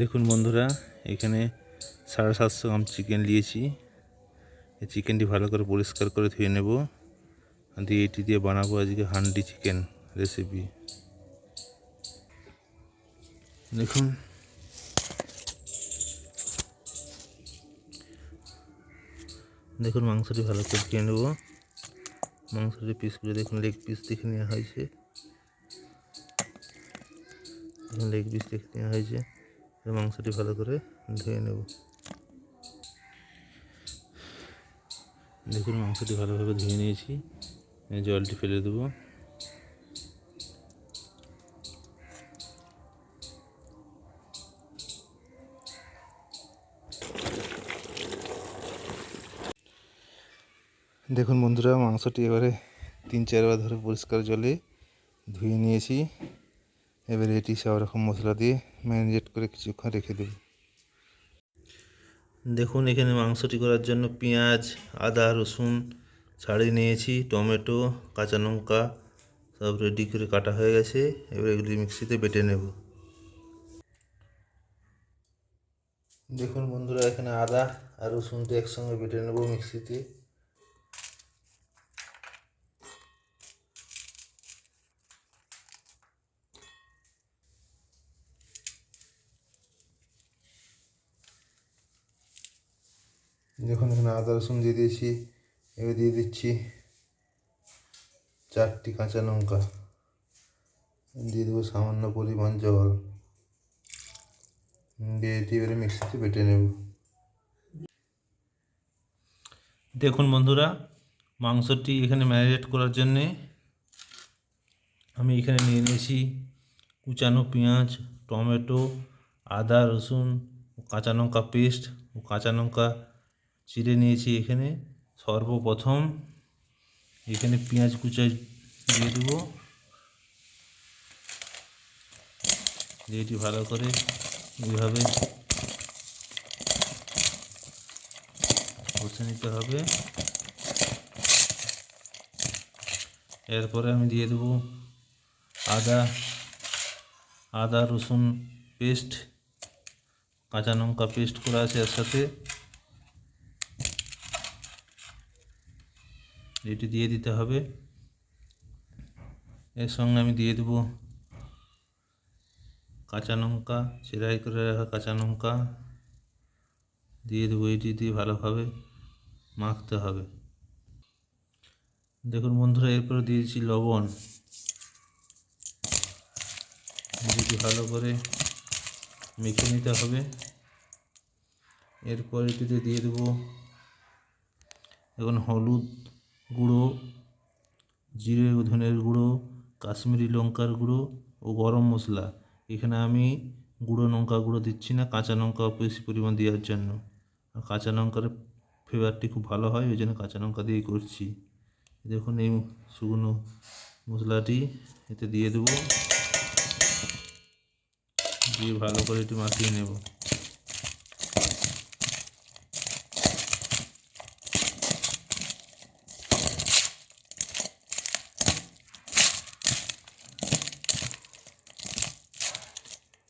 দেখুন বন্ধুরা, এখানে সাড়ে সাতশো গ্রাম চিকেন নিয়েছি। এই চিকেনটি ভালো করে পরিষ্কার করে ধুয়ে নেব। দিয়ে এটি দিয়ে বানাবো আজকে হান্ডি চিকেন রেসিপি দেখুন। দেখুন মাংসটি ভালো করে ধুয়ে নেব। মাংসটি পিসগুলো দেখুন লেগ পিস দেখে নেওয়া হয়েছে। লেগ পিস দেখে নেওয়া হয়েছে। মাংসটি ভালো করে ধুয়ে নেব। দেখুন মাংসটি ভালোভাবে ধুয়ে নিয়েছি। জলটি ফেলে দেবো। দেখুন বন্ধুরা, মাংসটি এবারে তিন চারবার ধরে পরিষ্কার জলে ধুয়ে নিয়েছি। এবারে এটি সব রকম মশলা দিয়ে ম্যারিনেট করে কিছুক্ষণ রেখে দেব। দেখুন, এখানে মাংসটি করার জন্য পেঁয়াজ, আদা, রসুন ছাড়িয়ে নিয়েছি, টমেটো, কাঁচা লঙ্কা সব রেডি করে কাটা হয়ে গেছে। এবার এগুলি মিক্সিতে বেটে নেব। দেখুন বন্ধুরা, এখানে আদা আর রসুনটি একসঙ্গে বেটে নেব মিক্সিতে। দেখুন, এখানে আদা, রসুন দিয়ে দিয়েছি, এবার দিয়ে দিচ্ছি চারটি কাঁচা লঙ্কা। দিয়ে দেবো সামান্য পরিমাণ জল। দিয়ে এটি এবারে মিক্সিতে বেটে নেব। দেখুন বন্ধুরা, মাংসটি এখানে ম্যারিনেট করার জন্যে আমি এখানে নিয়ে নিয়েছি কুচানো পেঁয়াজ, টমেটো, আদা, রসুন, কাঁচা লঙ্কা পেস্ট ও কাঁচা লঙ্কা চিড়ে নিয়েছি এখানে। সর্বপ্রথম এখানে পেঁয়াজ কুচা দিয়ে দেবো। এটি ভালো করে এইভাবে কষে নিতে হবে। এরপরে আমি দিয়ে দেবো আদা আদা রসুন পেস্ট, কাঁচা লঙ্কা পেস্ট করা আছে এর সাথে এটি দিয়ে দিতে হবে। এর সঙ্গে আমি দিয়ে দেবো কাঁচা লঙ্কা চেরাই করে রাখা কাঁচা লঙ্কা। দিয়ে দেবো এটি দিয়ে ভালোভাবে মাখতে হবে। দেখুন বন্ধুরা, এরপরে দিয়েছি লবণ। এটি ভালো করে মেখে নিতে হবে। এরপর এটিতে দিয়ে দেবো এখন হলুদ গুঁড়ো জিরে ধনের গুঁড়ো, কাশ্মীরি লঙ্কার গুঁড়ো ও গরম মশলা। এখানে আমি গুঁড়ো লঙ্কা গুঁড়ো দিচ্ছি না, কাঁচা লঙ্কা বেশি পরিমাণ দেওয়ার জন্য। কাঁচা লঙ্কার ফ্লেভারটি খুব ভালো হয়, ওই জন্য কাঁচা লঙ্কা দিয়েই করছি। দেখুন এই শুকনো মশলাটি, এতে দিয়ে দেবো। দিয়ে ভালো করে একটু মাখিয়ে নেব।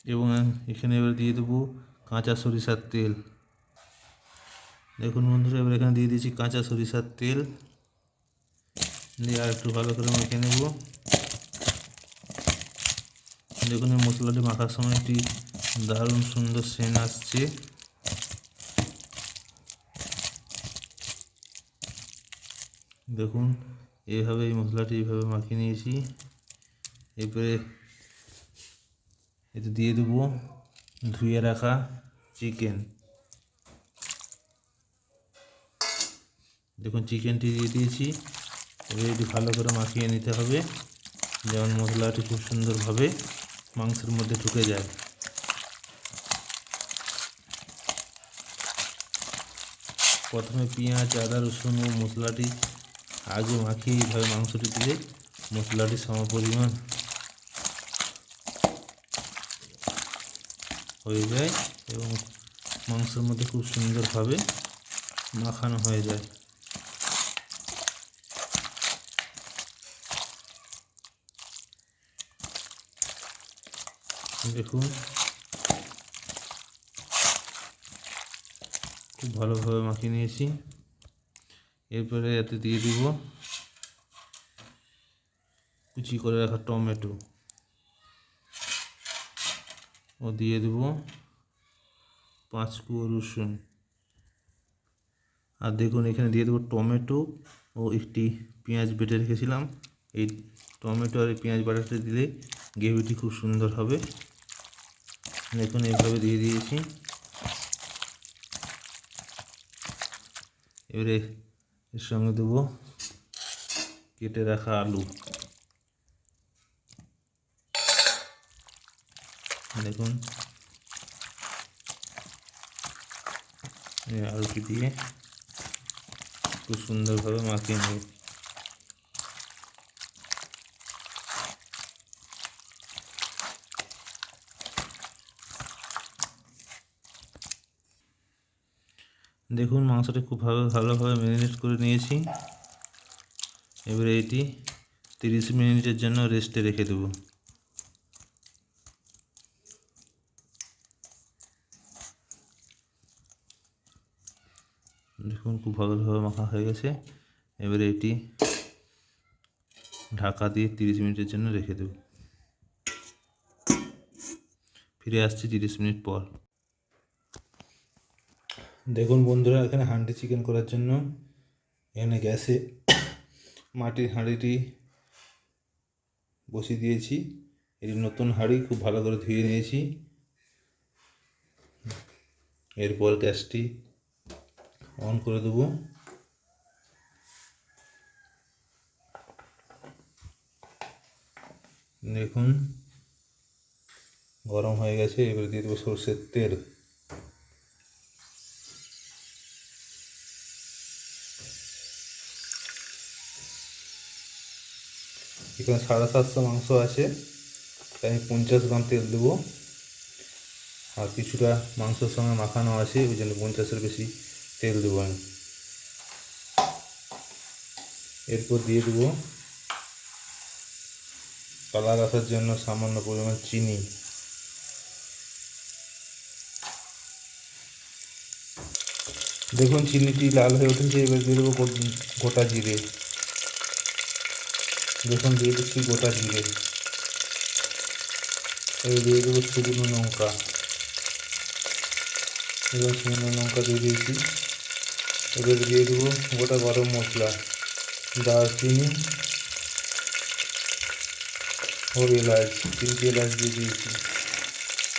এবং এখানে এবার দিয়ে দেবো কাঁচা সরিষার তেল। দেখুন বন্ধুরা, এবার এখানে দিয়ে দিয়েছি কাঁচা সরিষার তেল। দিয়ে আর একটু ভালো করে মেখে নেব। দেখুন এই মশলাটি মাখার সময় একটি দারুণ সুন্দর সেন আসছে। দেখুন, এইভাবে এই মশলাটি এইভাবে মাখিয়ে নিয়েছি। এরপরে এতে দিয়ে দেবো, ধুয়ে রাখা চিকেন দেখুন চিকেনটি দিয়ে দিয়েছি। এবার এটি ভালো করে মাখিয়ে নিতে হবে। যেমন মশলাটি খুব সুন্দরভাবে মাংসের মধ্যে ঢুকে যায়। প্রথমে পেঁয়াজ, আদা, রসুন ও মশলাটি আগে মাখিয়ে এইভাবে মাংসটি দিলে মশলাটি সমপরিমাণ হয়ে যায় এবং মাংসের মধ্যে খুব সুন্দরভাবে মাখানো হয়ে যায়। দেখুন, খুব ভালোভাবে মাখিয়ে নিয়েছি। এরপরে এতে দিয়ে দিব কুচি করে রাখা টমেটো। ও দিয়ে দেব পাঁচ কুয়ো রসুন। আর দেখুন, এখানে দিয়ে দেবো টমেটো ও একটি পেঁয়াজ বেটে রেখেছিলাম। এই টমেটো আর এই পেঁয়াজ বাটাটা দিলে গ্রেভিটি খুব সুন্দর হবে। দেখুন, এইভাবে দিয়ে দিয়েছি। এবারে এর সঙ্গে দেবো কেটে রাখা আলু। দেখুন। আলুটি দিয়ে খুব সুন্দরভাবে মাখিয়ে নেব। দেখুন, মাংসটা খুব ভালো, ভালোভাবে ম্যারিনেট করে নিয়েছি। এবারে এটি তিরিশ মিনিটের জন্য রেস্টে রেখে দেবো দেখুন খুব ভালোভাবে মাখা হয়ে গেছে। এবারে এটি ঢাকা দিয়ে তিরিশ মিনিটের জন্য রেখে দেব। ফিরে আসছি তিরিশ মিনিট পর। দেখুন বন্ধুরা, এখানে হান্ডি চিকেন করার জন্য। এখানে গ্যাসে মাটির হাঁড়িটি বসিয়ে দিয়েছি। এটি নতুন হাঁড়ি, খুব ভালো করে ধুয়ে নিয়েছি। এরপর গ্যাসটি অন করে দেবো। দেখুন, গরম হয়ে গেছে, এবার দিয়ে দেবো সর্ষের তেল। এখানে সাড়ে সাতশো মাংস আছে, তাই আমি পঞ্চাশ গ্রাম তেল দেবো। আর কিছুটা মাংসের সঙ্গে মাখানো আছে, ওই জন্য পঞ্চাশের বেশি তেল দেবো আমি। এরপর দিয়ে দেবো কালার আসার জন্য সামান্য পরিমাণ চিনি। দেখুন চিনিটি লাল হয়ে উঠেছে, এবার দিয়ে দেবো গোটা জিরে। দেখুন দিয়ে দিচ্ছি গোটা জিরে। এবার দিয়ে দেবো শুকনো লঙ্কা। এবার শুকনো লঙ্কা দিয়ে দিয়েছি। এবার দিয়ে দেবো গোটা গরম মশলা। দারচিনি ও এলাচ, তিনটি এলাচ দিয়ে দিয়েছি।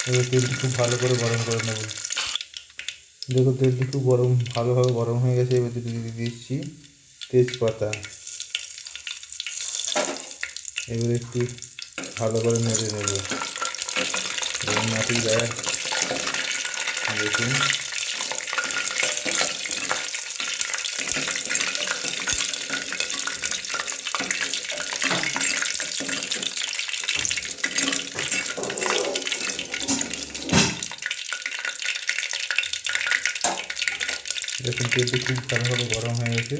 এবার তেলটি খুব ভালো করে গরম করে নেব। দেখো তেলটি খুব গরম, ভালোভাবে গরম হয়ে গেছে। এবার দিয়ে দিচ্ছি তেজপাতা। এবার একটু ভালো করে নেড়ে নেব। এবং মাটির গায়ে দেখুন দেখুন তেলটি খুব ভালোভাবে গরম হয়ে গেছে,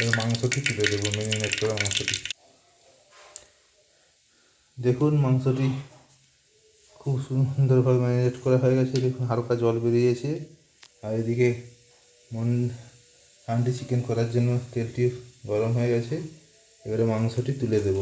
এবার মাংসটি তুলে দেবো ম্যারিনেট করা মাংসটি। দেখুন, মাংসটি খুব সুন্দরভাবে ম্যারিনেট করা হয়ে গেছে, দেখুন হালকা জল বেরিয়েছে। আর এদিকে মন হান্ডি চিকেন করার জন্য তেলটি গরম হয়ে গেছে। এবারে মাংসটি তুলে দেব।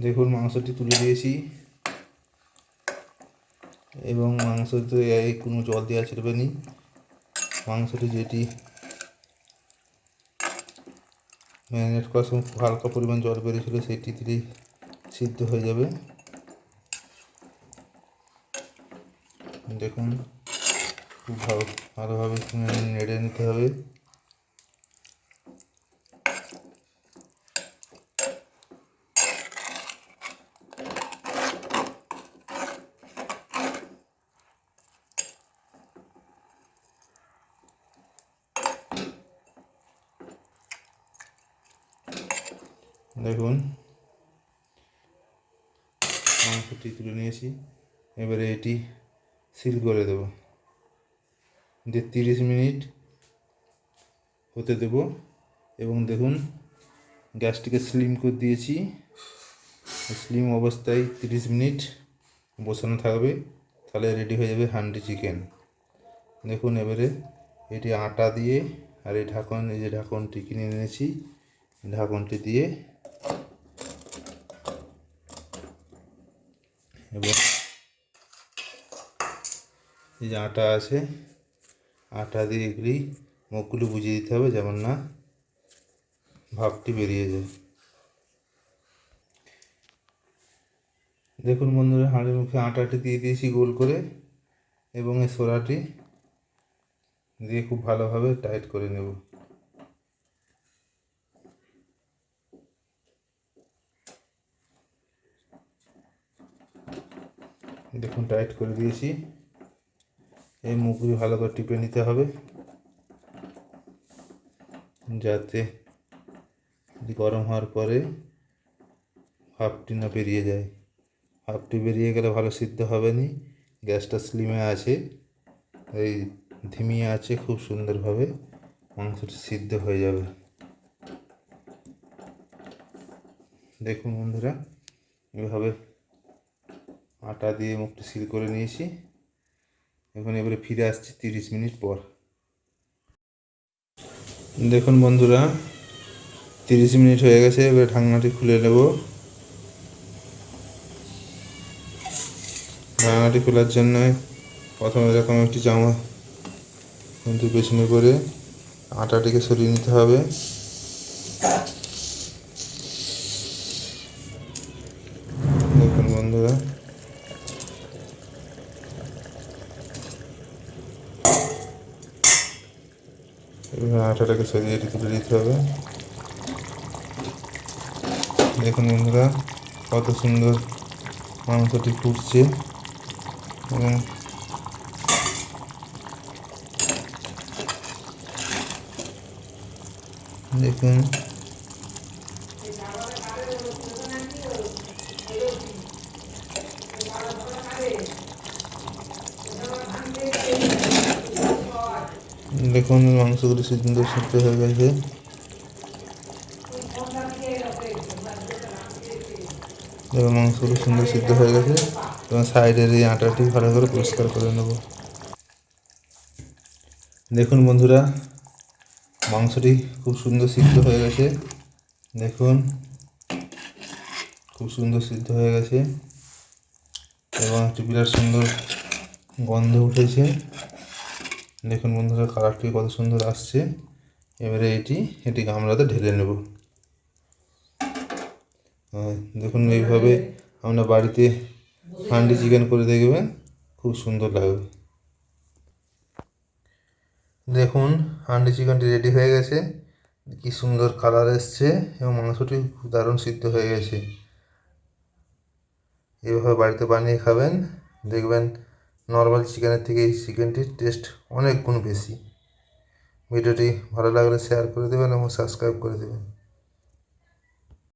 দেখুন, মাংসটি তুলে দিয়েছি। এবং মাংসতে কোনো জল দেওয়া চলবে নি। মাংসটি যেটি ম্যারিনেট করার সময় হালকা পরিমাণ জল বেরিয়েছিল, সেটি দিলেই সিদ্ধ হয়ে যাবে। দেখুন, খুব ভালো ভালোভাবে নেড়ে নিতে হবে। দেখুন। মাংসটি তুলে নিয়েছি। এবারে এটি সিল করে দেব। দিয়ে তিরিশ মিনিট হতে দেব এবং দেখুন, গ্যাসটিকে স্লিম করে দিয়েছি। স্লিম অবস্থায় তিরিশ মিনিট বসানো থাকবে। তাহলে রেডি হয়ে যাবে হান্ডি চিকেন। দেখুন, এবারে এটি আটা দিয়ে আর এই ঢাকন, এই যে ঢাকনটি কিনে এনেছি, ঢাকনটি দিয়ে এবং এই যে আটা আছে, আটা দিয়ে এগুলি মুখগুলো বুঝিয়ে দিতে হবে যেমন না ভাবটি বেরিয়ে যায়। দেখুন বন্ধুরা, হাঁড়ির মুখে আটাটি দিয়ে দিয়েছি গোল করে এবং এই সোরাটি দিয়ে খুব ভালোভাবে টাইট করে নেব। দেখুন টাইট করে দিয়েছি। এই মুখগুলি ভালো করে টিপে নিতে হবে। যাতে গরম হওয়ার পরে ভাপটি না বেরিয়ে যায়। ভাপটি বেরিয়ে গেলে ভালো সিদ্ধ হবে না গ্যাসটা স্লিমে আছে। এই ধিমিয়ে আছে খুব সুন্দরভাবে। মাংসটি সিদ্ধ হয়ে যাবে। দেখুন বন্ধুরা, এভাবে আটা দিয়ে মুখটি সিল করে নিয়েছি। এখন এবারে ফিরে আসছি তিরিশ মিনিট পর। দেখুন বন্ধুরা, তিরিশ মিনিট হয়ে গেছে, এবারে ঢাকনাটি খুলে নেব। ঢাকনাটি খোলার জন্য প্রথমে এরকম একটি জামা কিন্তু পেছনে করে আটাটিকে সরিয়ে নিতে হবে। দেখুন বন্ধুরা এবার আটাটাকে সরিয়ে এটি তুলে দিতে হবে। দেখুন বন্ধুরা, কত সুন্দর মাংসটি ফুটছে। এবং দেখুন দেখুন, মাংসগুলি সুন্দর সিদ্ধ হয়ে গেছে। এবং মাংসগুলো সুন্দর সিদ্ধ হয়ে গেছে। এবং সাইডের এই আটাটি ভালো করে পরিষ্কার করে নেব। দেখুন বন্ধুরা, মাংসটি খুব সুন্দর সিদ্ধ হয়ে গেছে। দেখুন, খুব সুন্দর সিদ্ধ হয়ে গেছে। এবং একটি বিরাট সুন্দর গন্ধ উঠেছে। দেখুন বন্ধুরা কালারটি কত সুন্দর আসছে। এবারে এটি এটি গামলাতে ঢেলে নেব। হ্যাঁ, দেখুন এইভাবে আমরা বাড়িতে হান্ডি চিকেন করে দেখবেন খুব সুন্দর লাগবে। দেখুন হান্ডি চিকেনটি রেডি হয়ে গেছে। কি সুন্দর কালার এসছে এবং মাংসটি খুব দারুণ সিদ্ধ হয়ে গেছে। এইভাবে বাড়িতে বানিয়ে খাবেন দেখবেন নর্মাল চিকেনের থেকে এই চিকেনটির টেস্ট অনেক গুণ বেশি। ভিডিওটি ভালো লাগলে শেয়ার করে দেবেন এবং সাবস্ক্রাইব করে দেবেন।